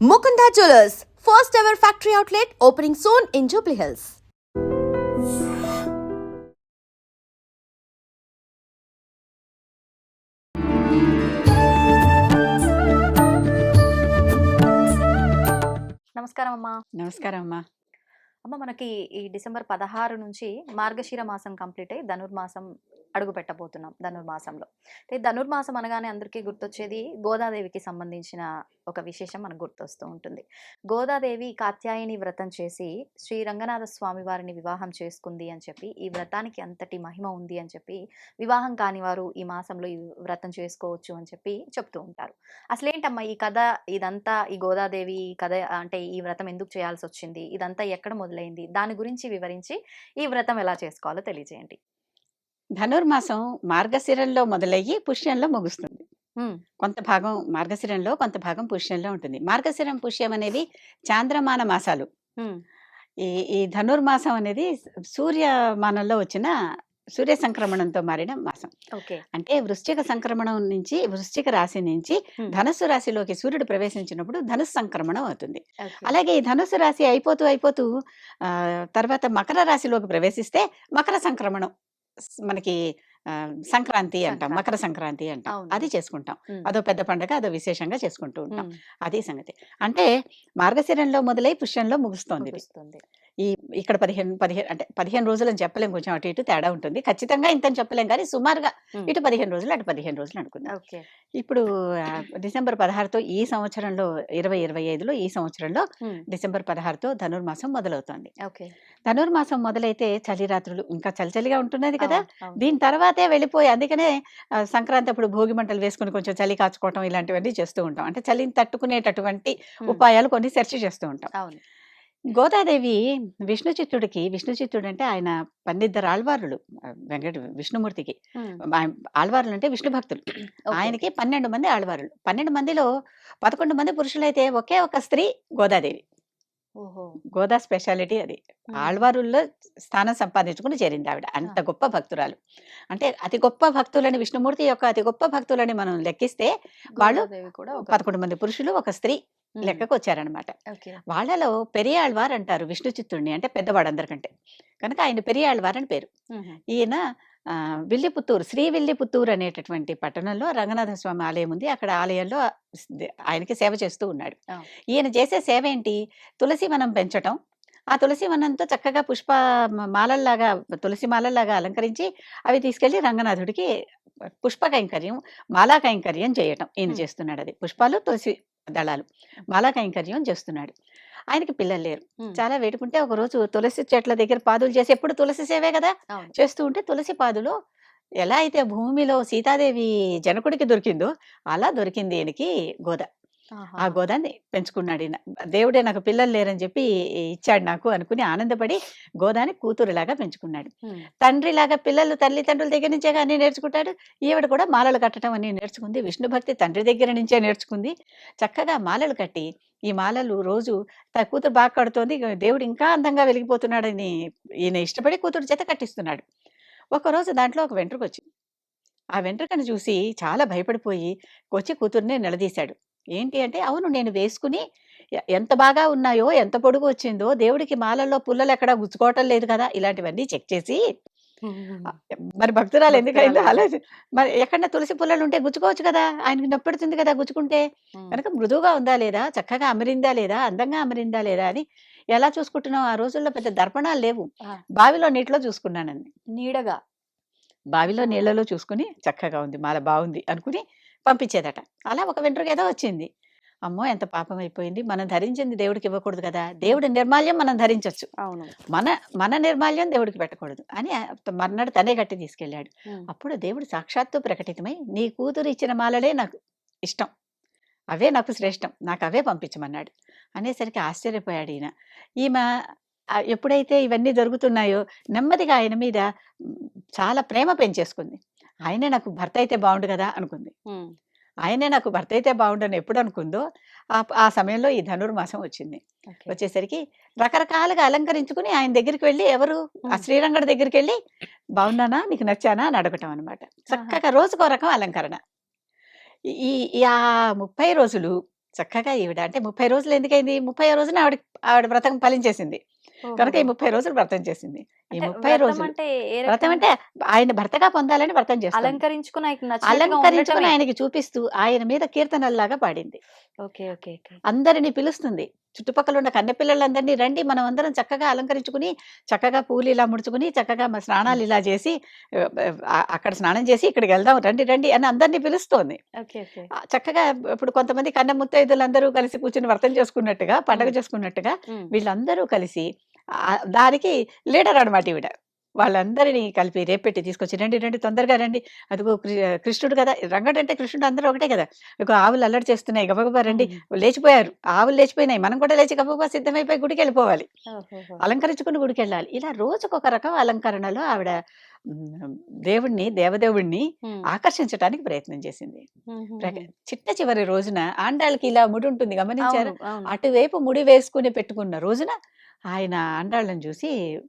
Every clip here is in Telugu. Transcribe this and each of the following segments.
Mukunda Jewelers, first ever factory outlet opening soon in Jubilee Hills. నమస్కారం అమ్మా నమస్కారం అమ్మా అమ్మ మనకి ఈ డిసెంబర్ పదహారు నుంచి మార్గశిర మాసం కంప్లీట్ అయ్యి ధనుర్మాసం అడుగు పెట్టబోతున్నాం ధనుర్మాసంలో. అయితే ధనుర్మాసం అనగానే అందరికీ గుర్తొచ్చేది గోదాదేవికి సంబంధించిన ఒక విశేషం మనకు గుర్తొస్తూ ఉంటుంది. గోదాదేవి కాత్యాయని వ్రతం చేసి శ్రీ రంగనాథ స్వామి వారిని వివాహం చేసుకుంది అని చెప్పి ఈ వ్రతానికి అంతటి మహిమ ఉంది అని చెప్పి వివాహం కాని వారు ఈ మాసంలో ఈ వ్రతం చేసుకోవచ్చు అని చెప్పి చెప్తూ ఉంటారు. అసలు ఏంటమ్మా ఈ కథ ఇదంతా ఈ గోదాదేవి కథ అంటే ఈ వ్రతం ఎందుకు చేయాల్సి వచ్చింది? ఇదంతా ఎక్కడ మొదలు మొదలైంది. దాని గురించి వివరించి ఈ వ్రతం ఎలా చేసుకోవాలో తెలియజేయండి. ధనుర్మాసం మార్గశిరంలో మొదలయ్యి పుష్యంలో ముగుస్తుంది. కొంత భాగం మార్గశిరంలో కొంత భాగం పుష్యంలో ఉంటుంది. మార్గశిరం పుష్యం అనేవి చాంద్రమాన మాసాలు. ఈ ఈ ధనుర్మాసం అనేది సూర్యమానంలో వచ్చిన సూర్య సంక్రమణంతో మారిన మాసం ఓకే అంటే వృశ్చిక సంక్రమణం నుంచి వృశ్చిక రాశి నుంచి. ధనుస్సు రాశిలోకి సూర్యుడు ప్రవేశించినప్పుడు ధనుస్సు సంక్రమణం అవుతుంది. అలాగే ఈ ధనుస్సు రాశి అయిపోతూ అయిపోతూ ఆ, తర్వాత మకర రాశిలోకి ప్రవేశిస్తే మకర సంక్రమణం మనకి సంక్రాంతి అంటాం. మకర సంక్రాంతి అంటాం. అది చేసుకుంటాం. అదో పెద్ద పండగ అదో విశేషంగా చేసుకుంటూ ఉంటాం. అది సంగతి. అంటే మార్గశిరంలో మొదలై పుష్యంలో ముగుస్తోంది. ఈ ఇక్కడ పదిహేను పదిహేను అంటే పదిహేను రోజులు అని చెప్పలేం కొంచెం అటు ఇటు తేడా ఉంటుంది. ఖచ్చితంగా ఇంత చెప్పలేం కానీ సుమారుగా ఇటు పదిహేను రోజులు అటు పదిహేను రోజులు అనుకుందాం. ఓకే. ఇప్పుడు డిసెంబర్ పదహారుతో ఈ సంవత్సరంలో ఇరవై ఇరవై ఐదులో ఈ సంవత్సరంలో డిసెంబర్ పదహారుతో ధనుర్మాసం మొదలవుతోంది. ఓకే. ధనుర్మాసం మొదలైతే చలి రాత్రులు ఇంకా చలి చలిగా ఉంటున్నది కదా. దీని తర్వాతే వెళ్ళిపోయి అందుకనే సంక్రాంతి అప్పుడు భోగి మంటలు వేసుకుని కొంచెం చలి కాచుకోవటం ఇలాంటివన్నీ చేస్తూ ఉంటాం. అంటే చలిని తట్టుకునేటటువంటి ఉపాయాలు కొన్ని సెర్చ్ చేస్తూ ఉంటాం. అవును. గోదాదేవి విష్ణు చిత్తుడికి విష్ణు చిత్తుడు అంటే ఆయన పన్నిద్దరు ఆళ్వారులు వెంకట విష్ణుమూర్తికి. ఆళ్వారులు అంటే విష్ణు భక్తులు. ఆయనకి పన్నెండు మంది ఆళ్వారులు. పన్నెండు మందిలో పదకొండు మంది పురుషులైతే ఒకే ఒక స్త్రీ గోదాదేవి. గోదా స్పెషాలిటీ అది. ఆళ్వారుల్లో స్థానం సంపాదించుకుని చేరింది ఆవిడ. అంత గొప్ప భక్తురాలు. అంటే అతి గొప్ప భక్తులని విష్ణుమూర్తి యొక్క అతి గొప్ప భక్తులని మనం లెక్కిస్తే వాళ్ళు పదకొండు మంది పురుషులు ఒక స్త్రీ లెక్కకు వచ్చారనమాట వాళ్ళలో పెరియాళ్వార్ అంటారు విష్ణు చిత్తుడిని అంటే పెద్దవాడందరికంటే. కనుక ఆయన పెరియాళ్వార్ అని పేరు ఈయన విల్లిపుత్తూరు శ్రీ విల్లిపుత్తూరు అనేటటువంటి పట్టణంలో రంగనాథ స్వామి ఆలయం ఉంది. అక్కడ ఆలయంలో ఆయనకి సేవ చేస్తూ ఉన్నాడు. ఈయన చేసే సేవ ఏంటి? తులసి వనం పెంచటం. ఆ తులసి వనంతో చక్కగా పుష్ప మాలల్లాగా తులసి మాలల్లాగా అలంకరించి అవి తీసుకెళ్ళి రంగనాథుడికి పుష్ప కైంకర్యం మాలా కైంకర్యం చేయటం. ఈయన. చేస్తున్నాడు అది. పుష్పాలు తులసి దళాలు. మాలా కైంకర్యం చేస్తున్నాడు. ఆయనకి పిల్లలు లేరు. చాలా వేడుకుంటే ఒక రోజు తులసి చెట్ల దగ్గర పాదులు చేసి ఎప్పుడు తులసి సేవే కదా? చేస్తూ ఉంటే తులసి పాదులో ఎలా అయితే భూమిలో సీతాదేవి జనకుడికి దొరికిందో అలా దొరికింది ఈయనకి గోద. ఆ. గోదాన్ని పెంచుకున్నాడు ఈయన. దేవుడే నాకు పిల్లలు లేరని చెప్పి ఇచ్చాడు నాకు అనుకుని ఆనందపడి గోదాని కూతురులాగా పెంచుకున్నాడు. ఉమ్, తండ్రిలాగా పిల్లలు తల్లిదండ్రుల దగ్గర నుంచే అన్ని నేర్చుకుంటాడు. ఈవిడ కూడా మాలలు కట్టడం అన్ని నేర్చుకుంది. విష్ణు భక్తి తండ్రి దగ్గర నుంచే నేర్చుకుంది. చక్కగా మాలలు కట్టి ఈ మాలలు రోజు తన కూతురు బాగా కడుతోంది. ఇక దేవుడు ఇంకా అందంగా వెలిగిపోతున్నాడని ఈయన ఇష్టపడి కూతురు చేత కట్టిస్తున్నాడు. ఒకరోజు దాంట్లో ఒక వెంట్రుక వచ్చింది. ఆ వెంట్రుకను చూసి చాలా భయపడిపోయి వచ్చి కూతుర్ని నిలదీశాడు. ఏంటి అంటే అవును నేను వేసుకుని ఎంత బాగా ఉన్నాయో ఎంత పొడుగు వచ్చిందో దేవుడికి మాలల్లో పుల్లలు ఎక్కడా గుచ్చుకోవటం లేదు కదా ఇలాంటివన్నీ చెక్ చేసి మరి భక్తురాలు ఎందుకైందో. ఆలోచన మరి ఎక్కడన్నా తులసి పుల్లలు ఉంటే గుచ్చుకోవచ్చు కదా ఆయనకి నొప్పెడుతుంది కదా గుచ్చుకుంటే. కనుక మృదువుగా ఉందా లేదా చక్కగా అమరిందా లేదా అందంగా అమరిందా లేదా అని ఎలా చూసుకుంటున్నాం ఆ రోజుల్లో పెద్ద దర్పణాలు లేవు. బావిలో నీటిలో చూసుకున్నానండి. నీడగా. బావిలో. నీళ్ళలో చూసుకుని చక్కగా ఉంది మాల బాగుంది అనుకుని పంపించేదట. అలా ఒక వెంట్రుక ఏదో వచ్చింది. అమ్మో! ఎంత పాపం అయిపోయింది. మనం ధరించింది దేవుడికి ఇవ్వకూడదు కదా! దేవుడి నిర్మాల్యం మనం ధరించవచ్చు అవును. మన మన నిర్మాల్యం దేవుడికి పెట్టకూడదు అని మర్నాడు తనే కట్టి తీసుకెళ్ళాడు. అప్పుడు దేవుడు సాక్షాత్తు ప్రకటితమై నీ కూతురు ఇచ్చిన మాలలే నాకు ఇష్టం. అవే నాకు శ్రేష్టం. నాకు అవే పంపించమన్నాడు. అనేసరికి ఆశ్చర్యపోయాడు ఈయన. ఈమె ఎప్పుడైతే ఇవన్నీ జరుగుతున్నాయో నెమ్మదిగా ఆయన మీద చాలా ప్రేమ పెంచేసుకుంది. ఆయనే నాకు భర్త అయితే బాగుండు కదా అనుకుంది. ఆయనే నాకు భర్త అయితే బాగుండని ఎప్పుడు అనుకుందో ఆ సమయంలో ఈ ధనుర్మాసం వచ్చింది. వచ్చేసరికి రకరకాలుగా అలంకరించుకుని ఆయన దగ్గరికి వెళ్ళి ఎవరు? ఆ. శ్రీరంగడి దగ్గరికి వెళ్ళి బాగున్నానా నీకు నచ్చానా? అని అడగటం అనమాట చక్కగా రోజుకో రకం అలంకరణ. ఈ- ఆ ముప్పై రోజులు చక్కగా ఈవిడ అంటే ముప్పై రోజులు ఎందుకైంది? ముప్పై రోజున ఆవిడ ఆవిడ వ్రతం ఫలించేసింది. కనుక ఈ. ముప్పై రోజులు వ్రతం చేసింది. ఈ అంటే ముప్పై వ్రతం రోజులు. అంటే వ్రతం ఆయన భర్తగా పొందాలని వ్రతం చేస్తుంది అలంకరించుకుని అలంకరించుకుని. ఆయనకి చూపిస్తూ ఆయన మీద కీర్తనల్లాగా పాడింది. ఓకే ఓకే అందరిని పిలుస్తుంది. చుట్టుపక్కల ఉన్న కన్నెపిల్లలందరినీ రండి మనం అందరం చక్కగా అలంకరించుకుని చక్కగా పూలు ఇలా ముడుచుకుని చక్కగా మా స్నానాలు ఇలా చేసి అక్కడ స్నానం చేసి ఇక్కడికి వెళ్దాం రండి రండి అని అందరినీ పిలుస్తోంది. చక్కగా ఇప్పుడు కొంతమంది కన్న ముత్తైదులందరూ కలిసి కూర్చుని వ్రతం చేసుకున్నట్టుగా పండగ చేసుకున్నట్టుగా. వీళ్ళందరూ కలిసి దానికి లీడర్ అనమాట ఈవిడ. వాళ్ళందరినీ కలిపి రేపెట్టి తీసుకొచ్చి రండి రండి తొందరగా రండి. అదిగో కృ- కృష్ణుడు కదా రంగడు అంటే కృష్ణుడు అందరూ ఒకటే కదా. ఇక ఆవులు అల్లరి చేస్తున్నాయి గబగబా రండి. లేచిపోయారు. ఆవులు లేచిపోయినాయి. మనం కూడా లేచి గబగబా సిద్ధమైపోయి గుడికి వెళ్ళిపోవాలి. ఓహోహో. అలంకరించుకుని గుడికి వెళ్ళాలి. ఇలా రోజుకొక రకం అలంకరణలో ఆవిడ దేవుణ్ణి దేవదేవుణ్ణి ఉమ్. ఆకర్షించడానికి ప్రయత్నం చేసింది. ప్రక-. చిట్ట చివరి రోజున ఆండాళ్ళకి ఇలా ముడి ఉంటుంది గమనించారు? అవును అవును. అటువైపు ముడి వేసుకుని పెట్టుకున్న రోజున ఆయన ఆండాళ్ళని చూసి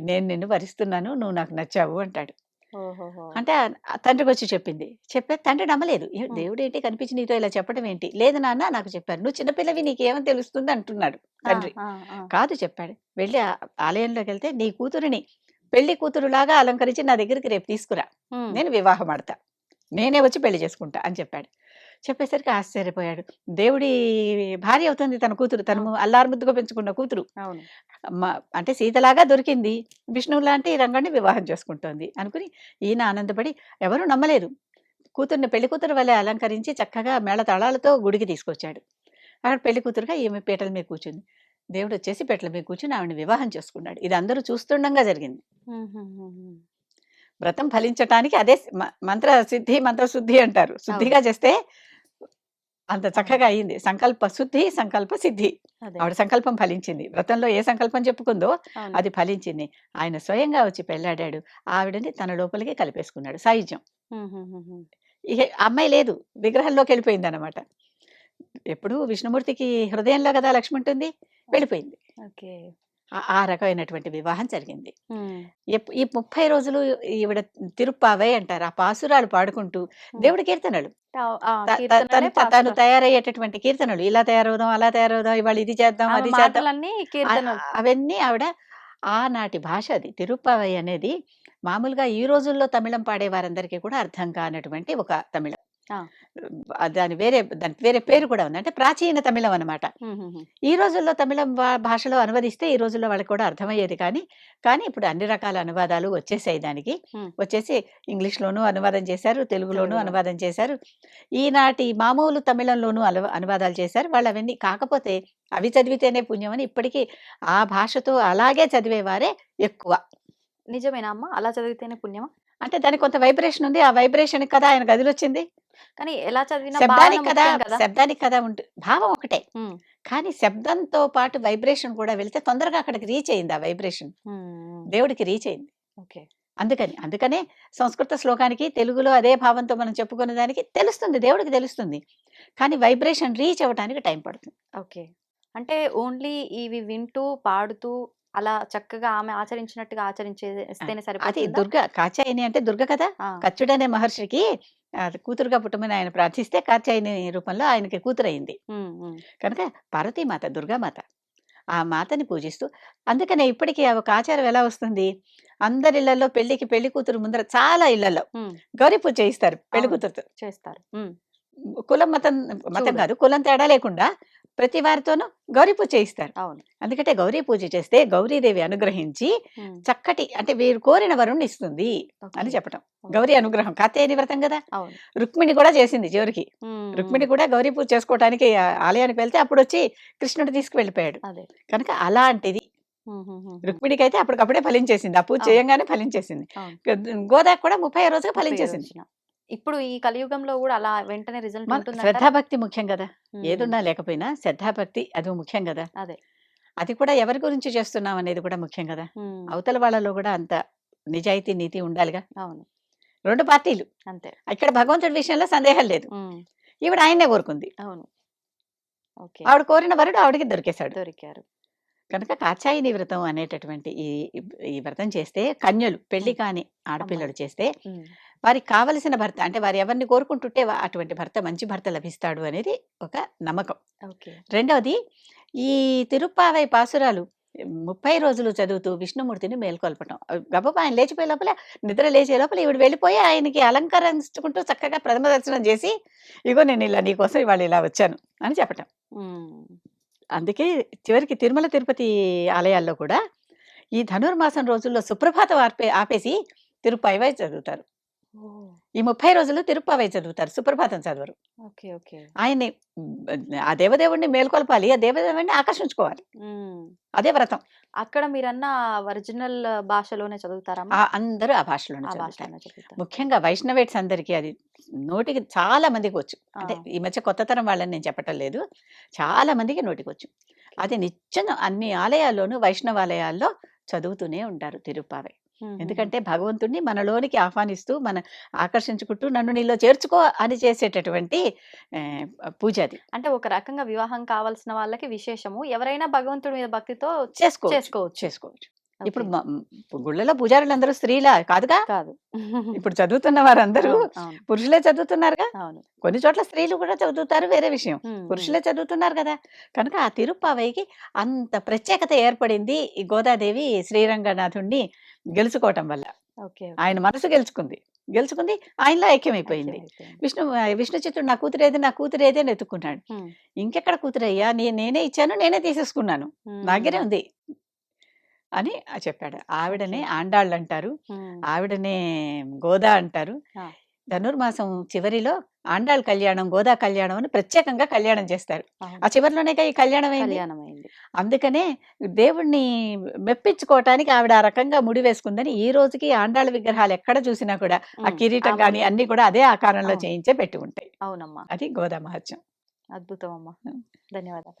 నేను నిన్ను వరిస్తున్నాను నువ్వు నాకు నచ్చావు అంటాడు. ఓహోహో. అంటే ఆ- తండ్రికి వచ్చి చెప్పింది. చెప్పే తండ్రి నమ్మలేదు. "ఏ, ఉమ్. దేవుడు ఏంటి కనిపించి నీతో ఇలా చెప్పడం ఏంటి? లేదు నాన్న నాకు చెప్పారు. నువ్వు చిన్నపిల్లవి నీకేమని తెలుస్తుంది? అంటున్నాడు ఆ, తండ్రి. ఆ, ఆ. కాదు చెప్పాడు. వెళ్ళి ఆ ఆలయంలోకి వెళ్తే నీ కూతురిని పెళ్ళి కూతురులాగా అలంకరించి నా దగ్గరికి రేపు తీసుకురా. ఉమ్. నేను వివాహం ఆడతా. నేనే వచ్చి పెళ్ళి చేసుకుంటా అని చెప్పాడు. చెప్పేసరికి ఆశ్చర్యపోయాడు. దేవుడి భార్య అవుతుంది తన కూతురు. తను అల్లారు ముద్దుగా పెంచుకున్న కూతురు. అంటే సీతలాగా దొరికింది. విష్ణువు లాంటి రంగాన్ని వివాహం చేసుకుంటోంది అనుకుని ఈయన ఆనందపడి ఎవరు నమ్మలేదు. కూతుర్ని పెళ్ళి కూతురు వల్లే అలంకరించి చక్కగా మేళ తాళాలతో గుడికి తీసుకొచ్చాడు. అక్కడ పెళ్ళి కూతురుగా ఈమె పీటల మీద కూర్చుంది. దేవుడు వచ్చేసి పీటల మీద కూర్చుని ఆవిడని వివాహం చేసుకున్నాడు. ఇది అందరూ చూస్తుండగా జరిగింది. వ్రతం ఫలించటానికి అదే మంత్ర సిద్ధి మంత్ర శుద్ధి అంటారు. శుద్ధిగా చేస్తే అంత చక్కగా అయింది. సంకల్ప శుద్ధి సంకల్ప సిద్ధి. ఆవిడ సంకల్పం ఫలించింది. వ్రతంలో ఏ సంకల్పం చెప్పుకుందో. అది ఫలించింది. ఆయన స్వయంగా వచ్చి పెళ్ళాడాడు. ఆవిడని తన లోపలికి కలిపేసుకున్నాడు. సాయుధ్యం. ఇక అమ్మాయి లేదు. విగ్రహంలోకి వెళ్ళిపోయింది అనమాట ఎప్పుడు విష్ణుమూర్తికి హృదయంలో కదా లక్ష్మి ఉంటుంది? వెళ్ళిపోయింది. ఓకే. ఆ- రకమైనటువంటి వివాహం జరిగింది. ఈ ముప్పై రోజులు ఈవిడ తిరుప్పావై అంటారు. ఆ పాసురాలు పాడుకుంటూ దేవుడి కీర్తనలు. తను-. తయారయ్యేటటువంటి కీర్తనలు. ఇలా తయారవుదాం అలా తయారవుదాం ఇవాళ ఇది చేద్దాం అది చేద్దాం. అవన్నీ ఆవిడ ఆనాటి భాష అది. తిరుప్పావై అనేది మామూలుగా ఈ రోజుల్లో తమిళం పాడే వారందరికీ కూడా అర్థం కానటువంటి ఒక తమిళం. దాని వేరే దానికి వేరే పేరు కూడా ఉంది. అంటే ప్రాచీన తమిళం ఉమ్. ఈ రోజుల్లో తమిళం భాషలో అనువదిస్తే ఈ రోజుల్లో వాళ్ళకి కూడా అర్థమయ్యేది కానీ కానీ ఇప్పుడు అన్ని రకాల అనువాదాలు వచ్చేసాయి దానికి. వచ్చేసి ఇంగ్లీష్లోనూ అనువాదం చేశారు తెలుగులోనూ తెలుగులో. అనువాదం చేశారు. ఈనాటి మామూలు తమిళంలోనూ అలవ అనువాదాలు చేశారు. వాళ్ళు అవన్నీ కాకపోతే అవి చదివితేనే పుణ్యం అని ఇప్పటికీ ఆ భాషతో అలాగే చదివేవారే ఎక్కువ. నిజమేనా అమ్మ? అలా చదివితేనే పుణ్యమా? అంటే దానికి కొంత వైబ్రేషన్ ఉంది. ఆ వైబ్రేషన్ కదా ఆయన గదిలో వచ్చింది కానీ ఎలా చదివినా శబ్దానికి కదా. శబ్దానికి కదా ఉంటుంది భావం ఒకటే. కానీ శబ్దంతో పాటు వైబ్రేషన్ కూడా వెళితే తొందరగా అక్కడికి రీచ్ అయింది ఆ వైబ్రేషన్. దేవుడికి రీచ్ అయింది. ఓకే. అందుకని అందుకనే సంస్కృత శ్లోకానికి తెలుగులో అదే భావంతో మనం చెప్పుకునే దానికి తెలుస్తుంది దేవుడికి తెలుస్తుంది. కానీ వైబ్రేషన్ రీచ్ అవ్వడానికి టైం పడుతుంది. ఓకే. అంటే ఓన్లీ ఇవి వింటూ పాడుతూ అలా చక్కగా ఆమె ఆచరించినట్టుగా ఆచరించేస్తేనే అది సరిపోతుందా? దుర్గ కాచాయని అంటే దుర్గ కదా కచ్చుడనే మహర్షికి ఆ, కూతురుగా పుట్టమని ఆయన ప్రార్థిస్తే కాచాయని రూపంలో ఆయనకి కూతురయింది. కనుక పార్వతీమాత దుర్గామాత ఆ మాతని పూజిస్తూ అందుకనే ఇప్పటికీ ఆ ఒక ఆచారం ఎలా వస్తుంది? అందరి ఇళ్ళలో పెళ్ళికి పెళ్ళి కూతురు ముందర చాలా ఇళ్ళలో గౌరీ పూజ చేయిస్తారు పెళ్ళి అవును. కూతురుతో. చేస్తారు. ఉమ్, కులం మతం మతం చూడు. కాదు కులం తేడా లేకుండా ప్రతి వారితోనూ గౌరీ పూజ చేయిస్తారు అవును అందుకంటే గౌరీ పూజ చేస్తే గౌరీదేవి అనుగ్రహించి చక్కటి అంటే వీరు కోరిన వరుణ్ణి ఇస్తుంది. అని చెప్పటం. గౌరీ అనుగ్రహం కాతేయని వ్రతం కదా రుక్మిణి కూడా చేసింది చివరికి రుక్మిణి. కూడా గౌరీ పూజ చేసుకోవడానికి ఆలయానికి వెళ్తే అప్పుడు వచ్చి కృష్ణుడు తీసుకువెళ్ళిపోయాడు కనుక అలాంటిది. రుక్మిణికి అయితే అప్పటికప్పుడే ఫలించేసింది ఆ పూజ. చేయంగానే ఫలించేసింది. గోదాకు కూడా ముప్పై రోజుగా ఫలించేసింది. ఇప్పుడు ఈ కలియుగంలో కూడా అలా వెంటనే రిజల్ట్ ఉంటుందంటారా? శ్రద్ధాభక్తి ముఖ్యం కదా. ఏదున్నా లేకపోయినా శ్రద్ధాభక్తి అది ముఖ్యం కదా. అదే. అది కూడా ఎవరి గురించి చేస్తున్నాం అనేది కూడా ముఖ్యం కదా. అవతల వాళ్ళలో కూడా అంత నిజాయితీ నీతి ఉండాలిగా. అవును. రెండు పార్టీలు. అంతే. ఇక్కడ భగవంతుడి విషయంలో సందేహం లేదు. ఈవిడ ఆయన్నే కోరుకుంది అవును. ఓకే. ఆవిడ కోరిన వరుడు ఆవిడకి దొరికేశాడు. దొరికారు. కనుక కాచాయిని వ్రతం అనేటటువంటి ఈ ఈ వ్రతం చేస్తే కన్యలు పెళ్ళి కాని ఆడపిల్లలు చేస్తే వారికి కావలసిన భర్త అంటే వారు ఎవరిని కోరుకుంటుంటే అటువంటి భర్త మంచి భర్త లభిస్తాడు అనేది ఒక నమ్మకం. ఓకే. రెండవది ఈ తిరుప్పావై పాసురాలు ముప్పై రోజులు చదువుతూ విష్ణుమూర్తిని మేల్కొల్పటం. గబగబా ఆయన లేచిపోయే లోపల నిద్ర లేచే లోపల ఈవిడ వెళ్ళిపోయి ఆయనకి అలంకరించుకుంటూ చక్కగా ప్రథమ దర్శనం చేసి ఇగో నేను ఇలా నీకోసం ఇవాళ ఇలా వచ్చాను అని చెప్పటం. అందుకే చివరికి తిరుమల తిరుపతి ఆలయాల్లో కూడా ఈ ధనుర్మాసం రోజుల్లో సుప్రభాతం ఆపే ఆపేసి తిరుపైవై చదువుతారు. ఈ ముప్పై రోజులు తిరుపవై చదువుతారు సుప్రభాతం చదవరు. ఆయన్ని ఆ దేవదేవుడిని మేల్కొల్పాలి ఆ దేవదేవుడిని ఆకర్షించుకోవాలి. అదే వ్రతం. అక్కడ మీరన్న ఒరిజినల్ భాషలోనే చదువుతారా అందరూ ఆ భాషలోనే చదువుతారు. ముఖ్యంగా వైష్ణవేట్స్ అందరికీ అది నోటికి చాలా మందికి వచ్చు. అంటే. ఈ మధ్య కొత్త తరం వాళ్ళని నేను చెప్పటం లేదు. చాలా మందికి నోటికి వచ్చు. అది నిత్యం అన్ని ఆలయాల్లోనూ వైష్ణవాలయాల్లో చదువుతూనే ఉంటారు తిరుప్పావై. ఎందుకంటే భగవంతుణ్ణి మనలోనికి ఆహ్వానిస్తూ మన ఆకర్షించుకుంటూ నన్ను నీలో చేర్చుకో అని చేసేటటువంటి పూజ అది అంటే ఒక రకంగా వివాహం కావాల్సిన వాళ్ళకి విశేషము. ఎవరైనా భగవంతుడి మీద భక్తితో చేసుకోవచ్చు. చేసుకోవచ్చు. చేసుకోవచ్చు. ఇప్పుడు గుళ్ళలో పూజారులందరూ స్త్రీలా? కాదుగా? కాదు. ఇప్పుడు చదువుతున్న వారందరూ పురుషులే చదువుతున్నారుగా? కొన్ని చోట్ల స్త్రీలు కూడా చదువుతారు వేరే విషయం. పురుషులే చదువుతున్నారు కదా? కనుక ఆ తిరుప్పావైకి అంత ప్రత్యేకత ఏర్పడింది ఈ గోదాదేవి శ్రీరంగనాథుణ్ణి గెలుచుకోవటం వల్ల. ఆయన మనసు గెలుచుకుంది. గెలుచుకుంది ఆయనలో ఐక్యమైపోయింది. విష్ణు విష్ణు చిత్రుడు నా కూతురేది నా కూతురేది అని ఎత్తుకున్నాడు. ఇంకెక్కడ కూతురయ్యా? నేనే ఇచ్చాను నేనే తీసేసుకున్నాను. నాగరే ఉంది. అని చెప్పాడు. ఆవిడనే. ఆండాళ్ళు అంటారు ఆవిడనే గోదా అంటారు. ధనుర్మాసం చివరిలో ఆండాళ్ కళ్యాణం గోదా కళ్యాణం అని ప్రత్యేకంగా కళ్యాణం చేస్తారు. ఆ చివరిలోనే ఈ కళ్యాణం అయింది అందుకనే దేవుణ్ణి మెప్పించుకోవటానికి ఆవిడ ఆ రకంగా ముడి వేసుకుందని ఈ రోజుకి ఆండాళ్ళ విగ్రహాలు ఎక్కడ చూసినా కూడా ఆ కిరీటం కానీ అన్ని కూడా అదే ఆకారంలో. చేయించే పెట్టి ఉంటాయి. అవునమ్మా. అది గోదా మహత్యం. అద్భుతం అమ్మా. ధన్యవాదాలు.